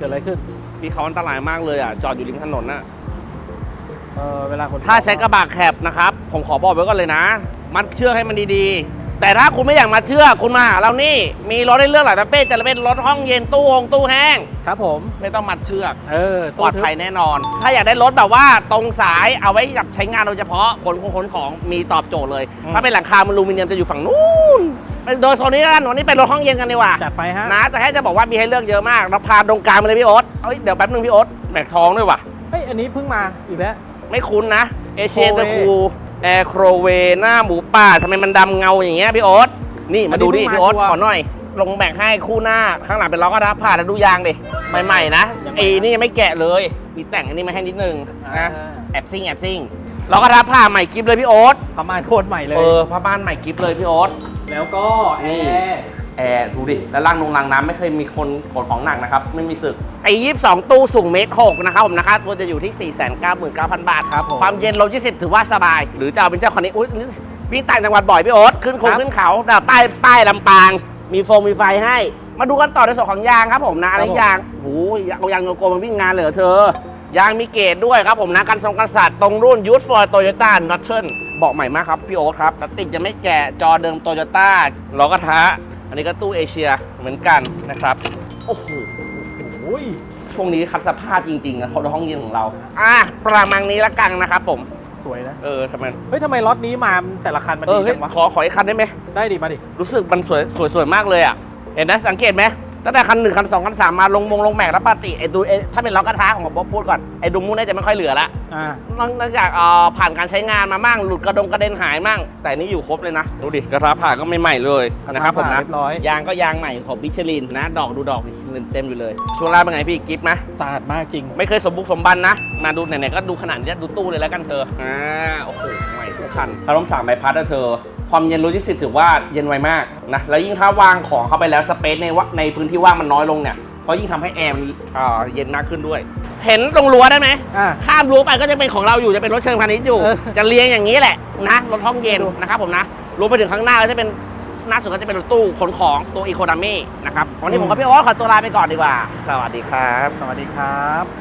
เกิดอะไรขึ้นพี่เขาอันตรายมากเลยอะ จอดอยู่ริมถนนน่ะ เออเวลาคนถ้าใช้กระบะแคบนะครับ ผมขอบอกไว้ก่อนเลยนะ มัดเชือกให้มันดีๆ แต่ถ้าคุณไม่อยากมาเชือกคุณมาหาเรานี่ มีรถให้เลือกหลายประเภทจะเป็นรถห้องเย็นตู้หงตู้แห้ง ครับผม ไม่ต้องมัดเชือกเออปลอดภัยแน่นอน ถ้าอยากได้รถแบบว่าตรงสายเอาไว้แบบใช้งานโดยเฉพาะขนของขนของมีตอบโจทย์เลย ถ้าเป็นหลังคาอลูมิเนียมจะอยู่ฝั่งนู้นไปโดยโซนนี้แล้วกันวันนี้เป็นรถห้องเย็นกันดีกว่าจัดไปฮะนะแต่ให้จะบอกว่ามีให้เลือกเยอะมากเราพาตรงกลางมาเลยพี่โอ๊ตเอ้ยเดี๋ยวแป๊บนึงพี่โอ๊ตแบกท้องด้วยว่ะเฮ้ยอันนี้เพิ่งมาอีกแล้วไม่คุ้นนะเอเชียโคตะเวคู แอร์โครเวหน้าหมูป่าทำไมมันดำเงาอย่างเงี้ยพี่โอ๊ตนี่มาดูดิอันนี้พี่โอ๊ตเพิ่งมาขอหน่อย ลงแบ่งให้คู่หน้าข้างหลังเป็นล้อกระดับผ่านแล้วดูยางดิใหม่ๆนะยังไงไอ้นี่ยังไม่แกะเลย มีแต่งอันนี้มาให้นิดนึงนะอ่าแอบซิ่งแอบซิ่งล้อกระดับผ่าใหม่กิฟเลยพี่โอ๊ตประมาณโคตรใหม่เลยเออผ้าบ้านใหม่กิฟเลยพี่โอ๊ตแล้วก็แอนี่ร์ แอร์ดูดิ แล้วล่างนงรางน้ำไม่เคยมีคนขนของหนักนะครับ ไม่มีสึก ไอ้ยี่สองตู้สูงเมตรหกนะครับผมนะครับตัวจะอยู่ที่ 4 9 9 9 0 0 บาทครับผมความเย็นลบ20 ถือว่าสบาย หรือจะเอาเป็นเจ้าคันนี้อุ้ยวิ่งต่างจังหวัดบ่อยพี่โอ๊ตขึ้นโคงครับขึ้นเขาแต่ป้ายป้ายลำปาง มีโฟมมีไฟให้ มาดูกันต่อในส่วนของยางครับผมนะอันนี้ครับผมยางโอ้ยเอายางโยโกมาวิ่งงานเลยเหรอเธอยางมีเกรดด้วยครับผมนะกันทรงกันสัตว์ตรงรุ่นยูทฟอร์โตโยต้านอตเทิลบอกใหม่มากครับพี่โอ๊ตครับแล้วติดจะไม่แก่จอเดิมโตโยต้าล้อกระทะ อันนี้ก็ตู้เอเชียเหมือนกันนะครับ โอ้โหโอ้ยช่วงนี้คัดสภาพจริงๆนะเขาในห้องเย็นของเรา อะประมาณนี้ละกันนะครับผม สวยนะ เออทำไม เฮ้ยทำไมล็อตนี้มาแต่ละคันมันเอดีอเฮ้จัยงวะ ขอขออีกคันได้ไหม ได้ดิมาดิ รู้สึกมันสวยสวยสวยมากเลยอะ เห็นนะสังเกตไหม ตั้งแต่คันหนึ่งคันสองคันสามมาลงมงลงแม็กแล้วปกติไอ้ดูไอ้ถ้าเป็นล้อกระทะของผมบอกพูดก่อนไอ้ดุมมูน่าจะไม่ค่อยเหลือละอ่านอกนอกจากเอ่อผ่านการใช้งานมามั่งหลุดกระดงกระเด็นหายมั่งแต่นี่อยู่ครบเลยนะ ดูดิกระทะผ่าก็ไม่ใหม่เลยกระทะนะครับผมผ่านะเรียบร้อย ยางก็ยางใหม่ของบิชลินนะ ดอกดูดอกเงินเต็มอยู่เลย ช่วงล่างเป็นไงพี่กิฟต์ไหมสะอาดมากจริง ไม่เคยสมบุกสมบันนะ มาดูไหนๆก็ดูขนาดนี้ดูตู้เลยแล้วกันเธอ อ่า โอ้โห ใหม่ทุกคันพารมสามใบพัดนะเธอ ความเย็นรู้ที่สิถือว่าเย็นไวมากนะแล้วยิ่งถ้าวางของเข้าไปแล้วสเปซในวะในพื้นที่ว่างมันน้อยลงเนี่ยก็ยิ่งทำให้แอร์มันอ่าเย็นมากขึ้นด้วย เห็นตรงรั้วได้ไหมอ่าข้ามรั้วไปก็จะเป็นของเราอยู่จะเป็นรถเชิงพาณิชย์อยู่เออจะเรียงอย่างนี้แหละนะรถห้องเย็นดูนะครับผมนะรวมไปถึงข้างหน้าก็จะเป็นหน้าสุดก็จะเป็นรถตู้ขนของตัวอีโคดามี่นะครับวันนี้ผมกับพี่โอ๊ตขอตัวลาไปก่อนดีกว่า สวัสดีครับ สวัสดีครับ